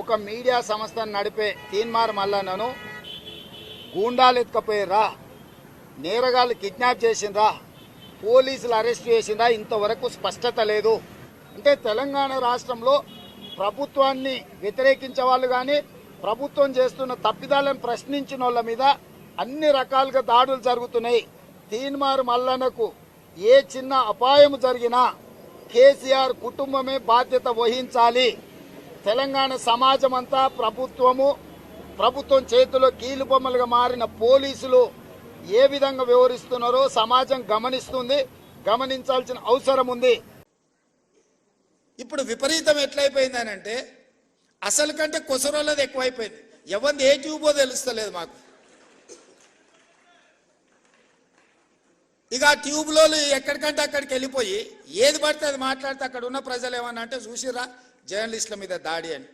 ఒక మీడియా సంస్థను నడిపే తీన్మార్ మల్లన్నను గూండాలు ఎత్తుకపోయారా నేరగాళ్ళు కిడ్నాప్ చేసిండ్రా పోలీసులు అరెస్ట్ చేసిండ్రా ఇంతవరకు స్పష్టత లేదు. అంటే తెలంగాణ రాష్ట్రంలో ప్రభుత్వాన్ని వ్యతిరేకించే వాళ్ళు కానీ ప్రభుత్వం చేస్తున్న తప్పిదాలను ప్రశ్నించిన వాళ్ళ మీద అన్ని రకాలుగా దాడులు జరుగుతున్నాయి. తీన్మారు మల్లన్నకు ఏ చిన్న అపాయం జరిగినా కేసీఆర్ కుటుంబమే బాధ్యత వహించాలి. తెలంగాణ సమాజం అంతా ప్రభుత్వము ప్రభుత్వం చేతిలో కీలుబొమ్మలుగా మారిన పోలీసులు ఏ విధంగా వివరిస్తున్నారో సమాజం గమనిస్తుంది గమనించాల్సిన అవసరం ఉంది. ఇప్పుడు విపరీతం ఎట్లయిపోయిందని అంటే అసలు కంటే కొసరోళ్ళది ఎక్కువైపోయింది. ఎవరిది ఏ ట్యూబో తెలుస్తలేదు మాకు. ఇక ఆ ట్యూబ్లో ఎక్కడికంటే అక్కడికి వెళ్ళిపోయి ఏది పడితే అది మాట్లాడితే అక్కడ ఉన్న ప్రజలు ఏమన్నా అంటే చూసిరా జర్నలిస్టుల మీద దాడి అని.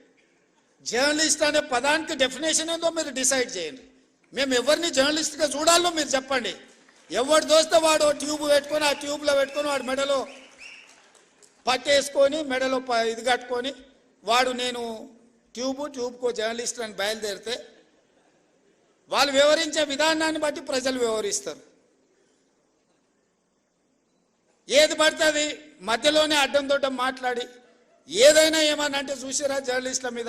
జర్నలిస్ట్ అనే పదానికి డెఫినేషన్ ఏందో మీరు డిసైడ్ చేయండి. మేము ఎవరిని జర్నలిస్ట్గా చూడాలో మీరు చెప్పండి. ఎవడు దోస్తే వాడు ఓ ట్యూబ్ పెట్టుకొని ఆ ట్యూబ్లో పెట్టుకొని వాడు మెడలో పట్టేసుకొని మెడలో ప- ఇది కట్టుకొని వాడు నేను ట్యూబ్ ట్యూబ్కో జర్నలిస్ట్ అని బయలుదేరితే వాళ్ళు వివరించే విధానాన్ని బట్టి ప్రజలు వివరిస్తారు. ఏది పడితే అది మధ్యలోనే అడ్డం దొడ్డం మాట్లాడి ఏదైనా ఏమన్నా అంటే చూసిరా జర్నలిస్టుల మీద.